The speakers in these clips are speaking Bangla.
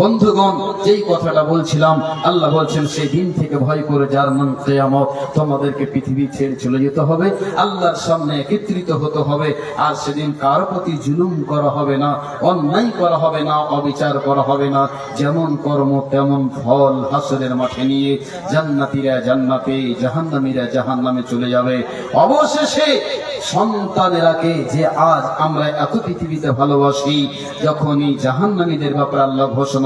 বন্ধুগণ, যেই কথাটা বলছিলাম, আল্লাহ বলছেন, সেই দিন থেকে ভয় করে যার মন কেয়ামত, তোমাদেরকে পৃথিবী ছেড়ে চলে যেতে হবে, আল্লাহর সামনে একত্রিত হতে হবে, আর সেদিন কার প্রতি জুলুম করা হবে না, অন্যায় করা হবে না, অবিচার করা হবে না, যেমন কর্ম, তেমন ফল হাসরের মাঠে নিয়ে জান্নাতীরা জান্নাতে, জাহান্নামীরা জাহান্নামে চলে যাবে। অবশেষে সন্তানেরাকে যে আজ আমরা এত পৃথিবীতে ভালোবাসি, যখনই জাহান্নামীদের ব্যাপারে আল্লাহ ঘোষণা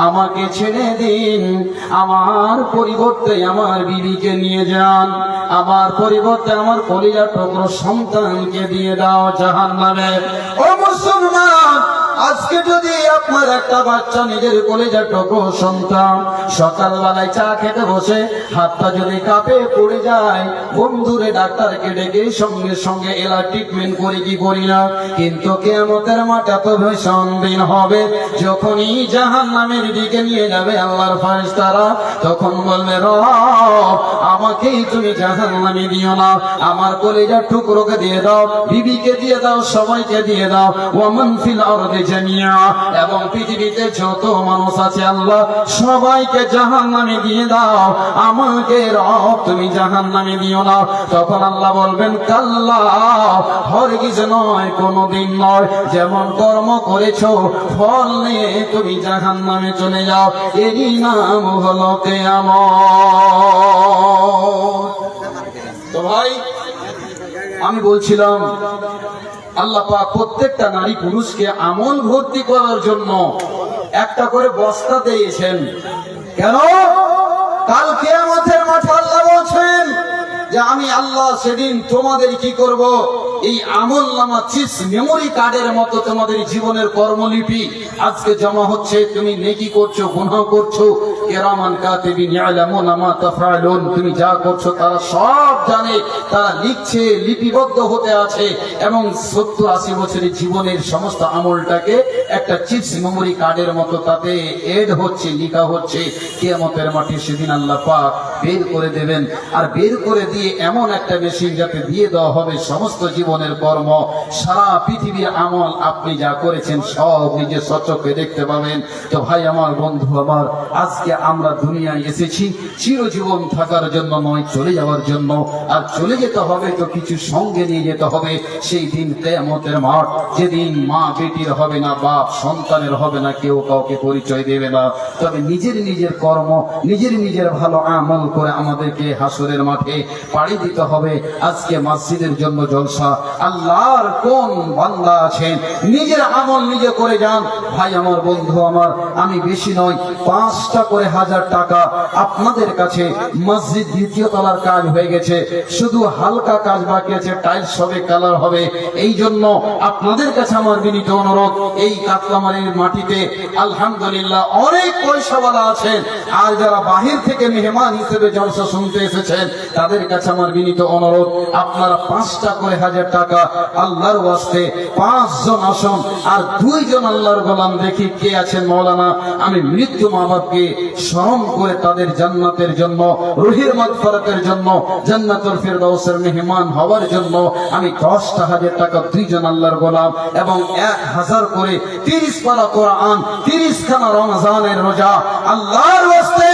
আমাকে ছেড়ে দিন। আমার পরিবর্তে আমার বিবিকে নিয়ে যান। আমার পরিবর্তে আমার কলিজা টুকরো সন্তানকে দিয়ে দাও জাহান নামে ও মুসলমান আজকে যদি আপনার একটা বাচ্চা নিজের কলিজা টুকরো সন্তান সকালবেলায় চা খেতে বসে, হাতটা যদি কাঁপে পড়ে যায়, বন্ধুরে ডাক্তারকে ডেকে সঙ্গে সঙ্গে এলা ট্রিটমেন্ট করি কি করি না? কিন্তু কেমতের মাঠে এত ভীষণ দিন হবে। যখনই জাহান নামের দিকে নিয়ে যাবে আল্লাহর ফারিস তারা তখন বলবে র আমাকেই তুমি জাহান নামে দিও না। আমার কলেজার টুকরোকে দিয়ে দাও, বিবিকে দিয়ে দাও, সবাইকে দিয়ে দাও। ওয়ামান ফিল আরদি জামিয়া এবং পৃথিবীতে যত মানুষ আছে আল্লাহ, সবাইকে জাহান নামে দিয়ে দাও। আমাকে রব, তুমি জাহান নামে দিও না। তখন আল্লাহ বলবেন, কাল্লা, হরগিজ নয়, কোনোদিন নয়। যেমন কর্ম করেছ, ফল নিয়ে তুমি জাহান নামে চলে যাও। এরই নাম হলো কেয়ামত। তো ভাই, আমি বলছিলাম আল্লাহ প্রত্যেকটা নারী পুরুষকে আমল ভর্তি করার জন্য একটা করে বস্তা দিয়েছেন। কেন? কালকে কেয়ামতের মাঠে আল্লাহ বলছেন যে আমি আল্লাহ সেদিন তোমাদের কি করব? এই আমল নামা চিস মেমোরি কার্ডের মতো তোমাদের জীবনের কর্মলিপি। আজকে জমা হচ্ছে, তুমি নেকি করছ, গুনাহ করছ। কেরামান কাতিবিন ইয়ালামুনা মা তাফআলুন। তুমি যা করছ, তারা সব জানে, তারা লিখছে, লিপিবদ্ধ হতে আছে এবং সত্তর আশি বছরের জীবনের সমস্ত আমলটাকে একটা চিপস মেমোরি কার্ডের মতো তাতে এড হচ্ছে, লিখা হচ্ছে। কিয়ামতের মাঠে সেদিন আল্লাহ পাক বের করে দেবেন। আর বের করে দিয়ে এমন একটা মেশিন যাতে দিয়ে দেওয়া হবে, সমস্ত জীবনের কর্ম, সারা পৃথিবীর আমল আপনি যা করেছেন সব নিজের সচক্ষে দেখতে পাবেন। তো ভাই, আমার বন্ধু, আমার আজকে আমরা দুনিয়ায় এসেছি চিরজীবন থাকার জন্য নয়, চলে যাওয়ার জন্য। আর চলে যেতে হবে তো কিছু সঙ্গে নিয়ে যেতে হবে। সেই দিন কেয়ামতের মাঠ, যেদিন মা বেটির হবে না, বাপ সন্তানের হবে না, কেউ কাউকে পরিচয় দেবে না। তবে নিজের নিজের কর্ম, নিজের নিজের ভালো আমল করে আমাদেরকে হাসরের মাঠে পাড়ি দিতে হবে। আজকে মসজিদের জন্য জলসা আল্লাহর কোন বান্দা আছেন? নিজের আমল নিজে করে যান। ভাই, আমার বন্ধু, আমার, আমি বেশি নয়, পাঁচটা করে হাজার টাকা আপনাদের কাছে মসজিদ দ্বিতীয় তলার কাজ হয়ে গেছে। শুধু হালকা কাজ বাকি আছে, টাইলস হবে, কালার হবে। এই জন্য আপনাদের কাছে আমার বিনীত অনুরোধ, এই কাতলামারির মাটিতে আলহামদুলিল্লাহ অনেক পয়সাওয়ালা আছেন। আর যারা বাহির থেকে মেহমান হিসেবে জলসা শুনতে এসেছেন, তাদের কাছে আমার বিনীত অনুরোধ, আপনারা পাঁচটা করে হাজার টাকা আল্লাহর ওয়াস্তে, পাঁচজন আসন আর দুইজন আল্লাহর গোলাম দেখি কে আছেন মৌলানা? আমি মৃত্যু মা বাপকে স্মরণ করে তাদের জান্নাতের জন্য, রুহির মাগফিরাতের জন্য, জান্নাতুল ফিরদাউসের মেহমান হওয়ার জন্য আমি দশটা হাজার টাকা দুইজন আল্লাহর গোলাম এবং এক হাজার করে তিরিশ পারা কোরআন তিরিশ খানা রমজানের রোজা আল্লাহর ওয়াস্তে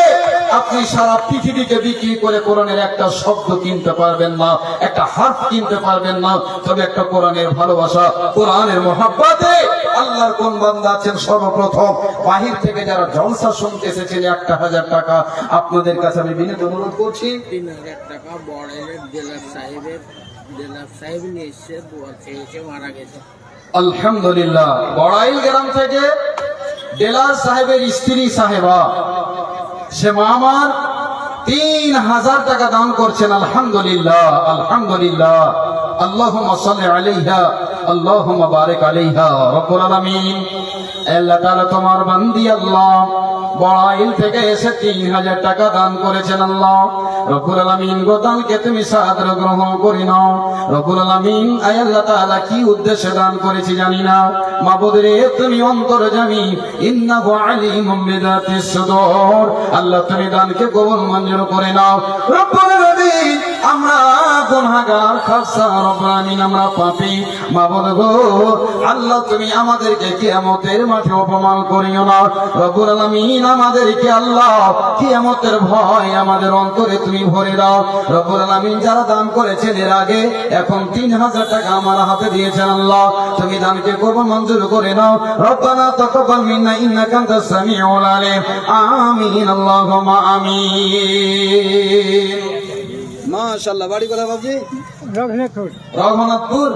আপনি সারা পৃথিবীকে বিক্রি করে কোরআনের একটা শব্দ কিনতে পারবেন না একটা হার্ফ কিনতে পারবেন না তবে একটা কোরআনের ভালোবাসা কোরআনের মহাব্বাতে আল্লাহর কোন বান্দা আছেন সর্বপ্রথম? বাহির থেকে যারা জলসা শুনতে এসেছেন একটা হাজার টাকা। আপনাদের কাছে আমি বিনীত অনুরোধ করছি। তিন হাজার টাকা সাহেবের সাহেব নিয়ে খেয়েছে মারা গেছে। আলহামদুলিল্লাহ। বড়াইল গ্রাম থেকে ডেলার সাহেবের স্ত্রী সাহেবা। সে মামার তিন হাজার টাকা দান করছেন, আলহামদুলিল্লাহ আলহামদুলিল্লাহ। আল্লাহুম্মা সাল্লি আলাইহা, আল্লাহুম্মা বারিক আলাইহা, রব্বুল আলামিন। তোমার বান্দি আল্লাহ। বড়াইল থেকে এসে তিন হাজার টাকা দান করেছেন আল্লাহ। রকুল আলমিন গোদানকে তুমি সাদর গ্রহণ করি নাও। রকুল আলমিন, আয় আল্লাহ কি উদ্দেশ্যে দান করেছি জানি না। মাবুদরে, তুমি অন্তর জানি, ইন্নাহু আলিমুম বিযাতিস সুদূর। আল্লাহ, তুমি দানকে কবুল মঞ্জুর করে নাও। রব্বুল আমরা গুনাহগার খাসা রব্বুল আলামিন আমরা পাপী। মাবুদ গো, আল্লাহ তুমি আমাদেরকে কিয়ামতের মাঠে অপমান করিও না। রব্বুল আলামিন আমাদেরকে আল্লাহ কিয়ামতের ভয় আমাদের অন্তরে তুমি ভরে দাও। রব্বুল আলামিন যারা দান করেছেন এর আগে এখন তিন হাজার টাকা আমার হাতে দিয়েছেন আল্লাহ। তুমি দানকে কবুল মঞ্জুর করে নাও। রব্বানা তাকাব্বাল মিন্না ইন্নাকা আনতাস সামিউল আলিম। আমিন, আল্লাহুম্মা আমিন। মাশাআল্লাহ বাড়ি কোথায় বাবজি? রঘুনাথপুর। রঘুনাথপুর?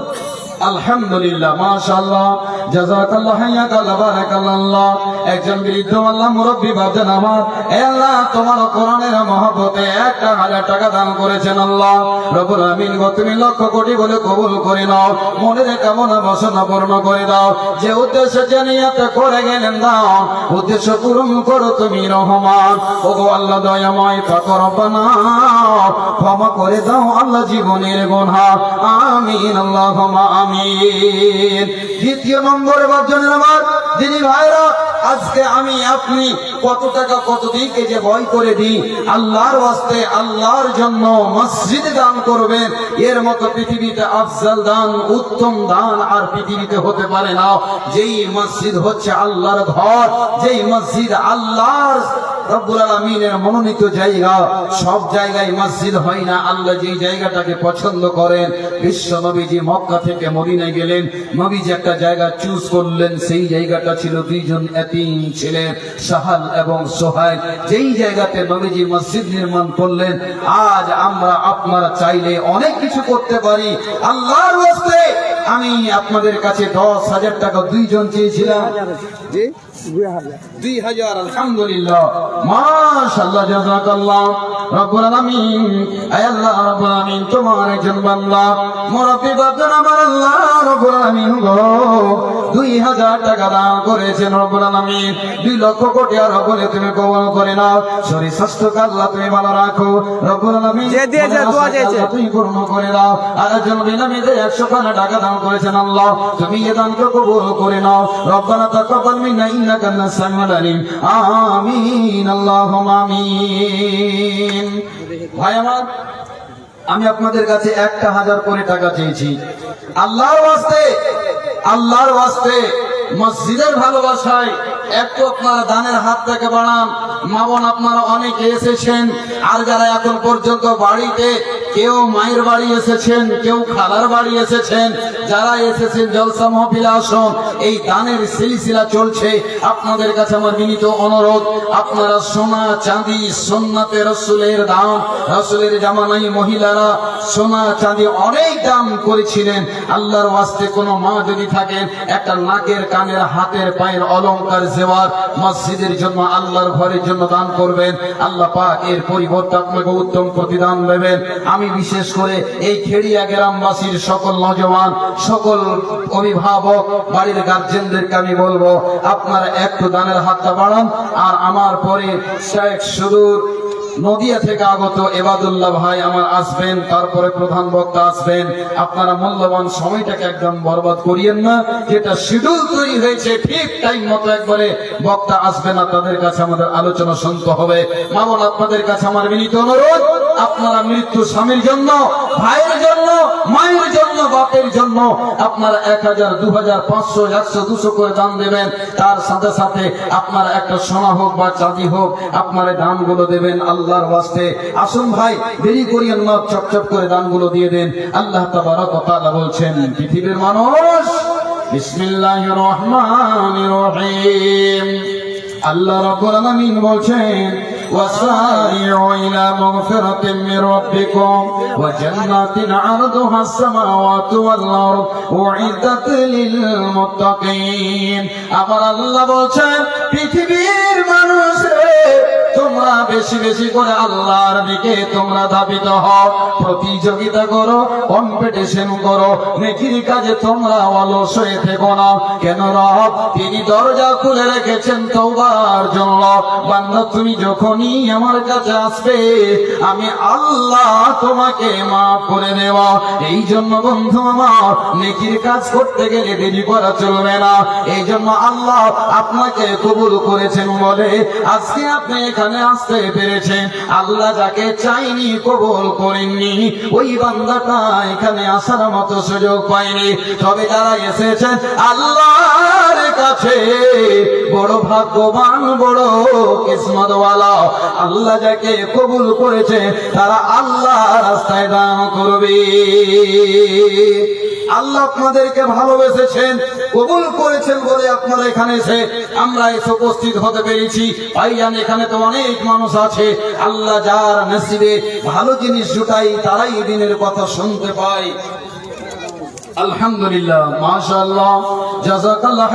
আলহামদুলিল্লাহ, মাশাআল্লাহ। জাযাকাল্লাহ হায়াকাল্লাহ বারাকাল্লাহ একজন বৃদ্ধ আল্লাহ, মুরব্বী বাপজান আমার, এ আল্লাহ, তোমার কোরআনের মহব্বতে একটা হাজার টাকা দান করেছেন আল্লাহ। রব্বুল আমিন গো, তুমি লক্ষ কোটি বলে কবুল করে নাও। মনের কামনা বাসনা পূর্ণ করে দাও। যে উদ্দেশ্য জানিয়াতে করে গেলেন, দাও। উদ্দেশ্য পূরণ করো তুমি, রহমান। ওগো আল্লাহ, দয়াময়, পাকর রব্বানা ক্ষমা করে দাও আল্লাহ, জীবনের গোনা আমিন আল্লাহ আমিন। দ্বিতীয় নম্বরে বাজনের আমার দিদি ভাইরা, আজকে আমি আপনি কত টাকা, কত দিকে যে ভয় করে দিই, আল্লাহর ওয়াস্তে, আল্লাহর জন্য মসজিদ দান করবেন। এর মতো পৃথিবীতে আফজাল দান, উত্তম দান আর পৃথিবীতে হতে পারে না। যেই মসজিদ হচ্ছে আল্লাহর ঘর, যেই মসজিদ আল্লাহর রব্বুল আলমিনের মনোনীত জায়গা, সব জায়গায় মসজিদ হয় না। আল্লাহ যেই জায়গাটাকে পছন্দ করেন, বিশ্ব নবীজি মক্কা থেকে মদিনায় গেলেন, নবীজি একটা জায়গা চুজ করলেন, সেই জায়গাটা ছিল দুইজন এতিম ছিলেন সাহাল এবং সোহাইল। যেই জায়গাতে নবীজি মসজিদ নির্মাণ করলেন, আজ আমরা আপনারা চাইলে অনেক কিছু করতে পারি। আল্লাহর আমি আপনাদের কাছে দশ হাজার টাকা দুইজন চেয়েছিলাম। দুই হাজার আলহামদুলিল্লাহ। মাশাআল্লাহ জাযাকাল্লাহ। রব্বুল আলামিন আয় আল্লাহ রব্বুল আলামিন তোমার একজন বান্দা। মুরব্বি বাদন আমার আল্লাহ রব্বুল আলামিন গো। দুই হাজার টাকা দান করেছেন রব্বুল আলামিন। দুই লক্ষ কোটি আর বলে তুমি কবল করে নাও। শরীর স্বাস্থ্যকে আল্লাহ তুমি ভালো রাখো। রব্বুল আলামিন যে দিয়েছে, দোয়া দিয়েছে। তুমি পূর্ণ করে দাও আর একজন বিনামীতে টাকা দান করেছেন আল্লাহ। তুমি এ দানকে কবুল করে নাও। রব্বানা তাকাব্বাল মিন্না ইন্নাকা আনতাস সামিউল آمين আমিন, আল্লাহুম্মা আমিন। ভাই আমার, আমি আপনাদের কাছে একটা হাজার করে টাকা চেয়েছি। আল্লাহর আল্লাহর ওয়াস্তে, মসজিদের ভালোবাসায় একটু আপনারা দানের হাতটাকে বাড়ান। মামন আপনারা অনেকে এসেছেন, আর যারা এখন পর্যন্ত বাড়িতে কেউ মায়ের বাড়ি এসেছেন, কেউ খালার বাড়ি এসেছেন, যারা এসেছেন জলসা মহফিলে আসুন এই দানের সিলসিলা চলছে। আপনাদের কাছে আমার বিনীত অনুরোধ, আপনারা সোনা চাঁদি সোনাতে রসুলের দাম, রসুলের জামানাই মহিলারা সোনা চাঁদি অনেক দাম করেছিলেন। আল্লাহর ওয়াস্তে কোনো মা যদি থাকেন, একটা নাকের কানের হাতের পায়ের অলংকার জেওয়ার মসজিদের জন্য আল্লাহর ঘরের জন্য দান করবেন। আল্লাহ পাক এর পরিবর্তে আপনাকে উত্তম প্রতিদান দেবেন। আমি বিশেষ করে এই খেড়িয়া গ্রামবাসীর সকল নজওয়ান, সকল অভিভাবক, বাড়ির গার্জেনদেরকে আমি বলব, আপনারা একটু দানের হাতটা বাড়ান আর আমার পরে শেখ সুদূর নদিয়া থেকে আগত এবাদুল্লাহ ভাই আমার আসবেন, তারপরে প্রধান বক্তা আসবেন। আপনারা মূল্যবান সময়টাকে একদম বরবাদ করিয়েন না। যেটা শিডিউল তৈরি হয়েছে ঠিক টাইম মতো একবারে বক্তা আসবে না, তাদের কাছে আমাদের আলোচনা শুনতে হবে। মামন, আপনাদের কাছে আমার বিনীত অনুরোধ আপনারা মৃত্যু স্বামীর জন্য, ভাইয়ের জন্য, মায়ের জন্য, বাপের জন্য আপনারা এক হাজার, দু হাজার, পাঁচশো, একশো, দুশো করে দান দেবেন। তার সাথে সাথে আপনারা একটা সোনা হোক বা চাঁদি হোক, আপনারা দানগুলো দেবেন আল্লাহর বাস্তে আসুন ভাই, দেরি করিয়েন না চপচপ করে দানগুলো দিয়ে দেন। আল্লাহ ওয়া তাআলা বলছেন, পৃথিবীর মানুষ, বিসমিল্লাহির রহমানির রহিম। আল্লাহ রাব্বুল আলামিন বলছেন وسارعوا إلى مغفرة من ربكم وجنات عرضها السماوات والأرض أعدت للمتقين আমার আল্লাহ বলছেন পৃথিবীর মানুষ তোমরা বেশি বেশি করে আল্লাহর দিকে তোমরা ধাবিত হও। প্রতিযোগিতা করো কম্পিটিশন করো, নেকির কাজে তোমরা অলস হয়ে থেকো না। কেন রব? তিনি দরজা খুলে রেখেছেন তওবার জন্য। বান্দা, তুমি যখনই আমার কাছে আসবে, আমি আল্লাহ তোমাকে মাফ করে দেওয়া এই জন্য বন্ধু আমার, নেকির কাজ করতে গেলে দেরি করা চলবে না। এই জন্য আল্লাহ আপনাকে কবুল করেছেন বলে আজকে আপনি এখানে আসতে পেরেছেন আল্লাহ যাকে চাইনি, কবুল করেননি। ওই বান্দাটা এখানে আসার মতো সুযোগ পায়নি। তবে যারা এসেছেন, আল্লাহর কাছে বড় ভাগ্যবান, বড় কিসমতওয়ালা। আল্লাহ যাকে কবুল করেছে, তারা আল্লাহ রাস্তায় দান করবে। আল্লাহ আপনাদেরকে ভালোবেসেছেন। কবুল করেছেন বলে আপনারা এখানে এসে আমরা এসে উপস্থিত হতে পেরেছি। ভাইয়ান এখানে তো অনেক মানুষ আছে। আল্লাহ যার নসিবে ভালো জিনিস জুটাই, তারাই দিনের কথা শুনতে পায়। আলহামদুলিল্লাহ, মাশাআল্লাহ, জাযাকাল্লাহ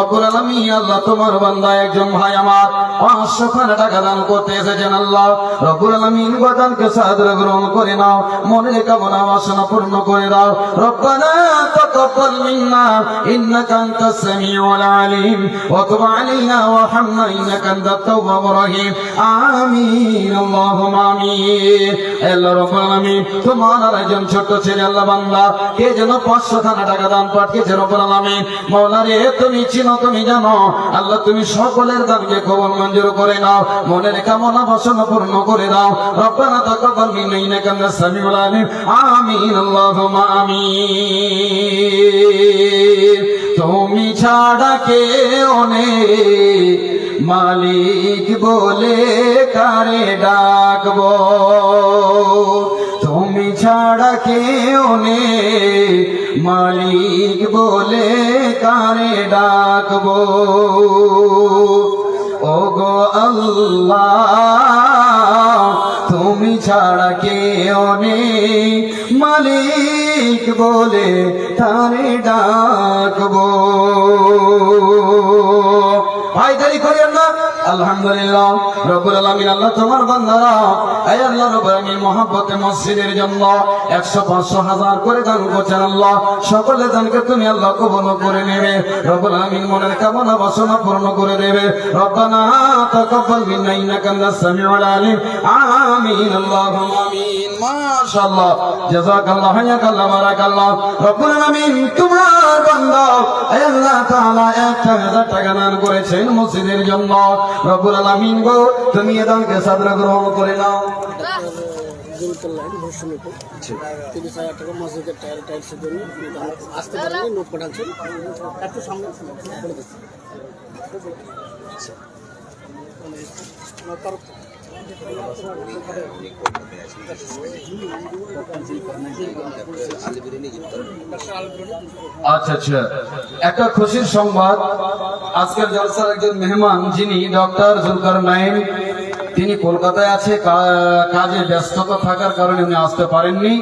রব্বুল আলামিন আল্লাহ, তোমার বান্দা একজন ভাই আমার। 500 খানা টাকা দান করতে এসেছেন আল্লাহ। রব্বুল আলামিন সাদরে গ্রহণ করে নাও, মনের কামনা বাসনা পূর্ণ করে দাও। রব্বানা তাকাব্বাল মিন্না, ইন্নাকা আনতাস সামিউল আলিম। ওয়া তুব আলাইনা ওয়ারহামনা ইন্নাকা আনতাত তাওয়াবুর রহিম। আমিন, আল্লাহুম্মা আমিন। আল্লাহ রব্বুল আলামিন, তোমার একজন ছোট্ট ছেলে আল্লাহ বান্দা কে যেন পাঁচশো খানা টাকা দান পাঠিয়েছে রব্বুল আলামিন। মাওলা রে তুমি চিনো, তুমি জানো। আল্লাহ, তুমি সকলের দানকে কবল মঞ্জুর করে নাও। মনের কামনা বাসনা পূর্ণ করে দাও। রব্বানা তাকাব্বাল মিন্না ইন্নাকা আনতাস সামিউল আলিম। আমিন, আল্লাহুম্মা আমিন। তুমি ছাড়া কে অনেক মালিক বলে কারে ডাকবো? ছাড়া কেউ নেই। মালিক বলে কারে ডাকবো? ও গো তুমি ছাড়া কেউ নেই। মালিক বলে তারে ডাকবো? ভাই দেরি করিয়েন না আলহামদুলিল্লাহ, রব্বুল আলামিন আল্লাহ তোমার বান্দারা, এই আল্লাহ রব্বুল আলামিন মহব্বতে মসজিদের জন্য 100 500 হাজার করে দান করছেন আল্লাহ। সকলে দানকে তুমি আল্লাহ কবুল করে নেবে। রব্বুল আলামিন মনের কামনা বাসনা পূর্ণ করে দেবে। রব্বানা তাকাব্বাল মিন্না ইন্নাকা আনতাস সামিউল আলিম। আমিন, আল্লাহুম্মা আমিন। মাশাআল্লাহ। জাযাকাল্লাহ হায়াকাল্লাহ, বারাকাল্লাহ। রব্বুল আলামিন, তোমার বান্দা আল্লাহ তাআলা 1000 টাকা দান করেছেন মসজিদের জন্য। রব্বুল আলামিন গো, তুমি এ দানকে সাদরে গ্রহণ করে নাও। তিরিশ হাজার টাকা মসজিদের টায়ার টাইলসের আচ্ছা আচ্ছা। একটা খুশির সংবাদ। আজকের জলসার একজন মেহমান, যিনি ডক্টর জুলকার নাইন তিনি কলকাতায় আছে কাজে ব্যস্ততা থাকার কারণে উনি আসতে পারেননি।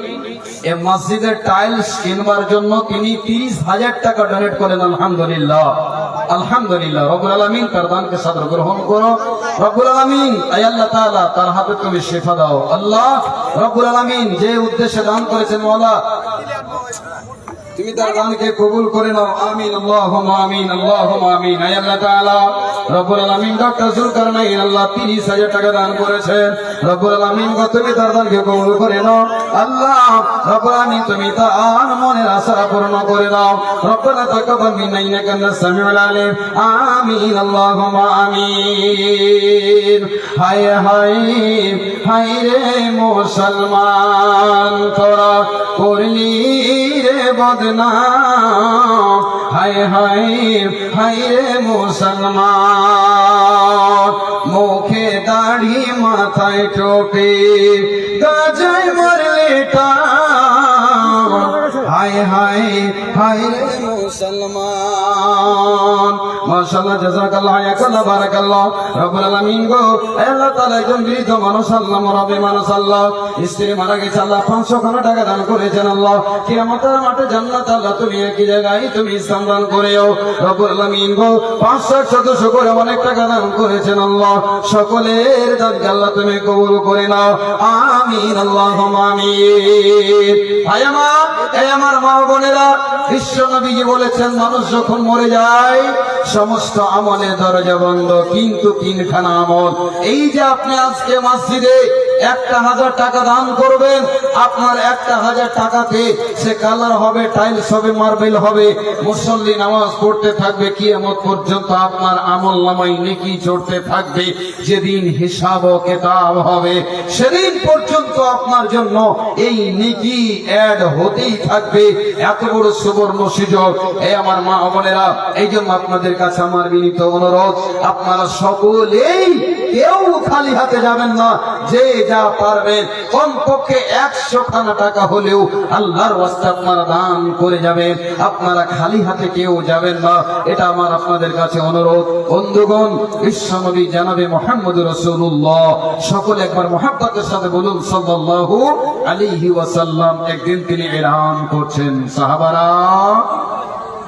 এ মসজিদের টাইলস কিনবার জন্য তিনি তিরিশ হাজার টাকা ডোনেট করেন, আলহামদুলিল্লাহ। আলহামদুলিল্লাহ রবুল আলমিন তার দানকে সাদর গ্রহণ করো। রবুল আলমিন আই আল্লাহ তালা তার হাতে তুমি শেফা দাও। আল্লাহ রবুল আলমিন যে উদ্দেশ্যে দান করেছেন মৌলা তুমি তার দানকে কবুল করে নাও। আমিন, আল্লাহুম্মা আমিন আল্লাহুম্মা আমিন। আয় আল্লাহ তাআলা, রব্বুল আলামিন ডক্টর জুলকারনাইন আল্লাহ 30000 টাকা দান করেছেন রব্বুল আলামিন গো, তুমি তার দানকে কবুল করে নাও। আল্লাহ, রব্বুল আলামিন, তুমি তার মনের আশা পূর্ণ করে দাও রব্বানা তাকাব্বাল মিন্না ইন্নাকা সামিউল আলিম। আমিন, আল্লাহুম্মা আমিন। হায় হায় হায় রে মুসলমান, তোরা করলি রে বদনাম হায় হায় হায় মুসলমান। মুখে দাড়ি মাথায় টোপি, গাজায় মরলে টান হায় হায় হায় মুসলমান। মাশাআল্লাহ, জাযাকাল্লাহ ইয়াকাল্লাহ বারাকাল্লাহ। রব্বুল আলামিন গো আল্লাহ তাআলা একজন বৃদ্ধ মানুষ, আল্লাহ মুরাব্বি মানুষ, আল্লাহ। স্ত্রী মারা গেছে, আল্লাহ 500 খানা টাকা দান করেছেন, আল্লাহ। কিয়ামতের মাঠে জান্নাত, আল্লাহ তুমি একই জায়গায় তুমি ইসলাম দান করেও। রব্বুল আলামিন গো 500 সদস্য করে অনেক টাকা দান করেছেন, আল্লাহ। সকলের দানকে আল্লাহ তুমি কবুল করে নাও। আমিন, আল্লাহুম্মা আমিন। ভাই আমার, এই আমার মা বোনেরা, বিশ্ব নবীজি বলেছেন, মানুষ যখন মরে যায় সমস্ত আমলে দরজা বন্ধ কিন্তু তিনখানা আমল। এই যে আপনি আজকে মসজিদে একটা হাজার টাকা দান করবেন, আপনার একটা হাজার টাকাতে সে কালার হবে টাইলস হবে মার্বেল হবে। মুসল্লি নামাজ পড়তে থাকবে, কিয়ামত পর্যন্ত আপনার আমল নামাই নেকি চড়তে থাকবে। যেদিন হিসাব কেতাব হবে, সেদিন পর্যন্ত আপনার জন্য এই নেকি অ্যাড হতেই থাকবে। এত বড় সুবর্ণ সুযোগ। এই আমার মা বোনেরা এই জন্য আপনাদের কাছে আমার বিনীত অনুরোধ, আপনারা সকলেই কেউ খালি হাতে যাবেন না, যে যা পারবেন কমপক্ষে একশো খানা টাকা হলেও আল্লাহর ওয়াস্তে আপনারা দান করে যাবেন। আপনারা খালি হাতে কেউ যাবেন না, এটা আমার আপনাদের কাছে অনুরোধ। বন্ধুগণ বিশ্বনবী জানাবে মোহাম্মদ রসুল্লাহ সকলে একবার মোহাম্মতের সাথে বলুন, সাল্লাল্লাহু আলাইহি ওয়াসাল্লাম। একদিন তিনি এলান করছেন। সাহাবারা,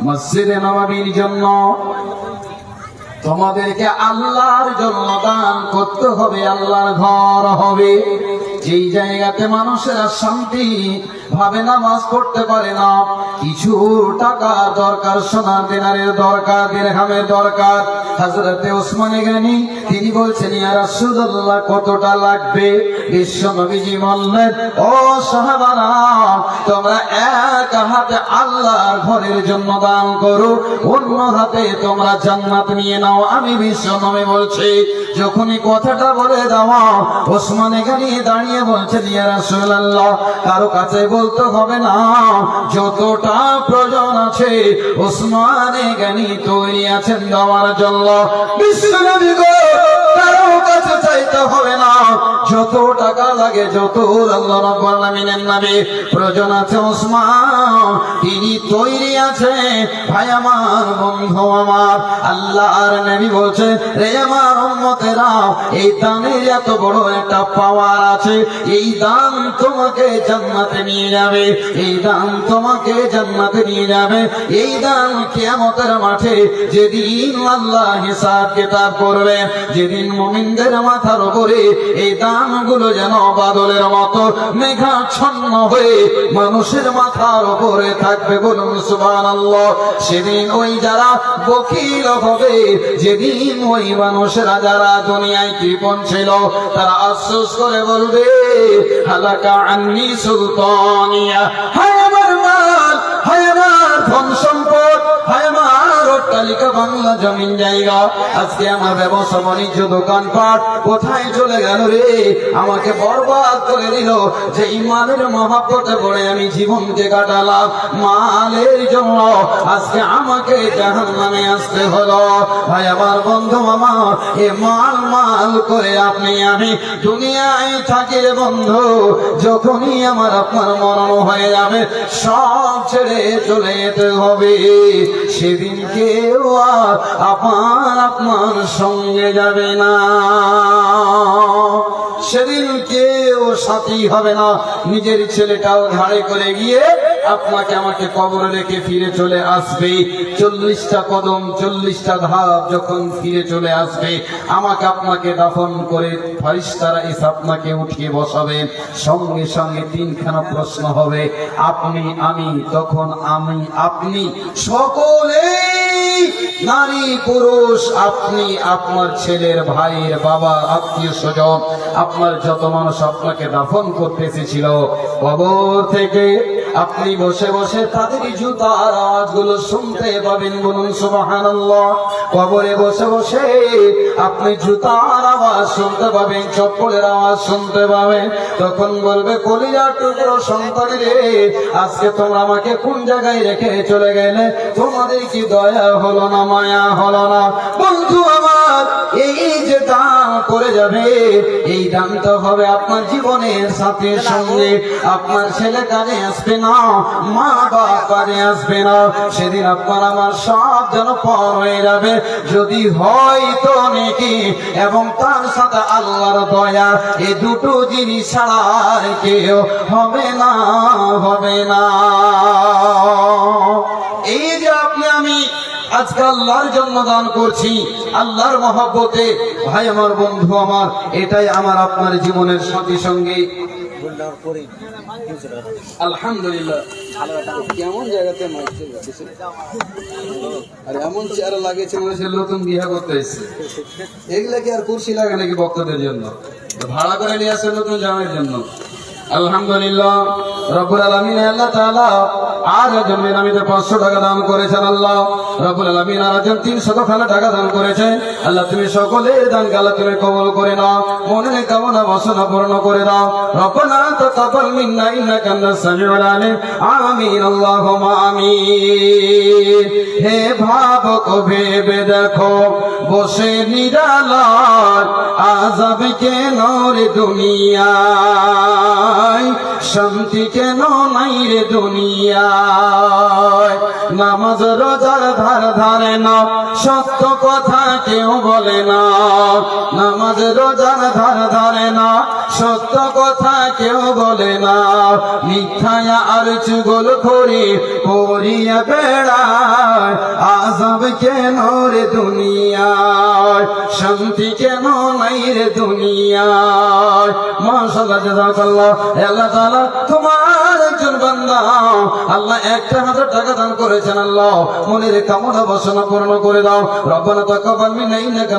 মসজিদে নবাবির জন্য তোমাদেরকে আল্লাহর জন্য দান করতে হবে আল্লাহর ঘর হবে। যেই জায়গাতে মানুষেরা শান্তি ভাবে নামাজ পড়তে পারে না। কিছু টাকা দরকার, সোনার দিনারের দরকার দিরহামের দরকার। হাজরতে ওসমানে গানি, তিনি বলছেন, ইয়া রাসূলুল্লাহ, কতটা লাগবে? বিশ্ব নবীজি বললেন, ও সাহাবারা, তোমরা এক হাতে আল্লাহর ঘরের জন্য দান করো, অন্য হাতে তোমরা জান্নাত নিয়ে নাও। আমি বিশ্ব নবী বলছি, যখনই কথাটা বলে দেওয়া, ওসমানে গানি দাঁড়িয়ে বলছেন, ইয়া রাসূলুল্লাহ, কারও কাছে বলতে হবে না। যতটা প্রয়োজন আছে, ওসমানে গানি তৈরি আছেন দেওয়ার জন্য। বিশ্ব নবী গো কারও কাছে চাইতে হবে না। যত টাকা লাগে, যত নামে প্রয়োজন আছে ওসমান, তিনি তৈরি আছে। ভাই, আমার বন্ধু, আমার আল্লাহর বলছে, রে আমার এই দানের এত বড় একটা পাওয়ার আছে। এই দান তোমাকে জান্নাতে নিয়ে যাবে। এই দান তোমাকে জান্নাতে নিয়ে যাবে। এই দান কিয়ামতের মাঠে যেদিন আল্লাহ হিসাব কিতাব করবে, যেদিন মুমিনদের মাথার উপরে, এই দানগুলো যেন বাদলের মতো মেঘাচ্ছন্ন হয়ে মানুষের মাথার উপরে থাকবে বলুন সুবহানাল্লাহ। সেদিন ওই যারা বকিল হবে, যেদিন ওই মানুষেরা যারা দুনিয়ায় কৃপণ ছিল, তারা আফসোস করে বলবে, হালাকা আন্নি সুলতানিয়া। বাংলা জমিন জায়গা। আজকে আমার ব্যবসা বাণিজ্য দোকানপাট কোথায় চলে গেল রে? আমাকে বরবাদ করে দিল। যে ইমানের মহাপথে পড়ে আমি জীবনকে কাটালাম। মালের জন্য আজকে আমাকে জাহান নামে আসতে হলো। ভাই, আমার বন্ধু আমার, এ মাল মাল করে আপনি, আমি দুনিয়ায় থাকি রে বন্ধু। যখনই আমার আপনার মরণ হয়ে যাবে, সব ছেড়ে চলে যেতে হবে। সেদিন কেউ আপনার আপনার সঙ্গে যাবে না। সেদিন কেউ সাথী হবে না। নিজের ছেলেটাও ঘাড়ে করে গিয়ে আপনাকে আমাকে কবরে রেখে ফিরে চলে আসবে। চল্লিশটা কদম, চল্লিশটা ধাপ যখন ফিরে চলে আসবে, আমাকে আপনাকে দাফন করে ফারিস্তারা এসে আপনাকে উঠিয়ে বসাবেন সঙ্গে সঙ্গে তিনখানা প্রশ্ন হবে, আপনি, আমি, তখন আমি, আপনি সকলেই নারী পুরুষ, আপনি আপনার ছেলের ভাইয়ের বাবা, আত্মীয় স্বজন, আপনার যত মানুষ আপনাকে দাফন করতে এসেছিল, কবর থেকে আপনি বসে বসে তাদের জুতার আওয়াজগুলো শুনতে পাবেন বলুন সুবহানাল্লাহ। কবরে বসে বসে আপনি জুতার আওয়াজ শুনতে পাবেন, চপ্পলের আওয়াজ শুনতে পাবেন। তখন বলবে, কলিজার টুকরো সন্তান রে আজকে তোমরা আমাকে কোন জায়গায় রেখে চলে গেলে? তোমাদের কি দয়া হলো না, মায়া হলো না? বন্ধু এই যে দান করে যাবে, এই দানটা হবে আপনার জীবনের সাথে সঙ্গে। আপনার ছেলে কাজে আসবে না, মা বাপ কাজে আসবে না। সেদিন আপনার আমার সব যেন পর হয়ে যাবে। যদি হয় তো নাকি, এবং তার সাথে আল্লাহর দয়া এই দুটো জিনিস ছাড়া কেউ হবে না হবে না। এই যে আপনি আমি আজকে আল্লাহর জন্য দান করছি। আল্লাহর মহব্বতে। ভাই, আমার বন্ধু, আমার, এটাই আমার আপনার জীবনের সাথী সঙ্গে আলহামদুলিল্লাহ। কেমন জায়গাতে আর, এমন মনে নতুন করতে কি আর লাগে নাকি বক্তাদের জন্য? ভাড়া করে নিয়ে আসছে নতুন জামাইয়ের জন্য। আলহামদুলিল্লাহ, রব্বুল আলামিন, আল্লাহ তাআলা আর একজন বেনামিতে পাঁচশো টাকা দান করেছেন আল্লাহ। রব্বুল আলামিন আর একজন তিনশো খানা টাকা দান করেছেন। আল্লাহ, তুমি সকলের দান গালা তুমি কবল করে নাও, মনের কামনা বাসনা পূর্ণ করে দাও। রব্বানা তাকাব্বাল মিন্না ইন্নাকা আনতাস সামিউল আলিম। আমিন, আল্লাহুম্মা আমিন। হে ভাবক, ভেবে দেখো, বসে নিরালায় আজাব কেন রে দুনিয়ায় শান্তি কেন নাই রে দুনিয়ায়? নামাজ, রোজার ধার ধারে না, সত্য কথা কেউ বলে না। নামাজ, রোজার ধার ধারে না, সত্য কথা কেউ বলে না। মিথ্যায়া আর চুগল করি করিয়া বেড়ায় আজাব কেন রে দুনিয়ায়? শান্তি কেন নাই রে দুনিয়ায়? মাশাআল্লাহ, জাযাকাল্লাহ। আল্লাহ তাআলা, তোমার একজন বান্দা, আল্লাহ একটা হাজার টাকা করেছেন আল্লাহ। মনের কামনা বাসনা পূর্ণ করে দাও। রব্বানা তাকাব্বাল মিন্না ইন্নাকা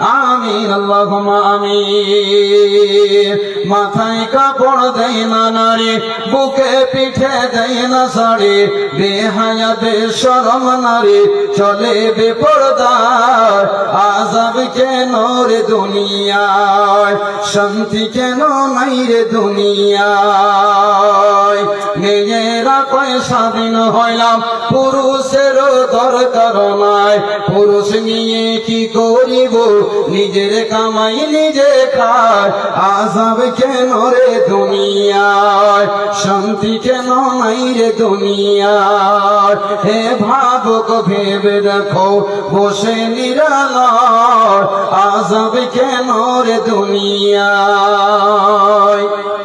আমিন, আল্লাহুম্মা আমিন। মাথায় কাপড় দেয় না নারী বুকে পিঠে দেয় না শাড়ি বেহায়া বেশরম নারী, চলে বেপরদায় আজাব কেন রে দুনিয়ায়? শান্তি কেন নাই রে দুনিয়ায়? মেয়েরা কয়, স্বাধীন হইলাম পুরুষের দরকার নাই। পুরুষ নিয়ে কি করিব? নিজের কামাই নিজে খায়। আজাব কেন রে দুনিয়ায়? শান্তি কেন নাই রে দুনিয়ায়? হে ভাবক, ভেবে দেখো, বসে নিরালয়। আজাব কেন রে দুনিয়ায়?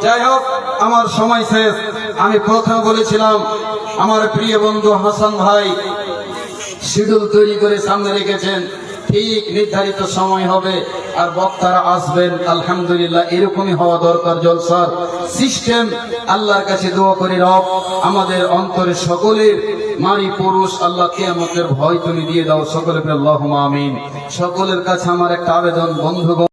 যাই হোক, আমার সময় শেষ। আমি প্রথমে বলেছিলাম আমার প্রিয় বন্ধু হাসান ভাই, শিডিউল তৈরি করে সামনে রেখেছেন। ঠিক নির্ধারিত সময় হবে আর বক্তারা আসবেন, আলহামদুলিল্লাহ, এরকমই হওয়া দরকার জলসার সিস্টেম। আল্লাহর কাছে দোয়া করি, রব, আমাদের অন্তরে সকলের নারী পুরুষ, আল্লাহ কেয়ামতের ভয় তুমি দিয়ে দাও, সকলে আল্লাহ আমিন। সকলের কাছে আমার একটা আবেদন, বন্ধুগণ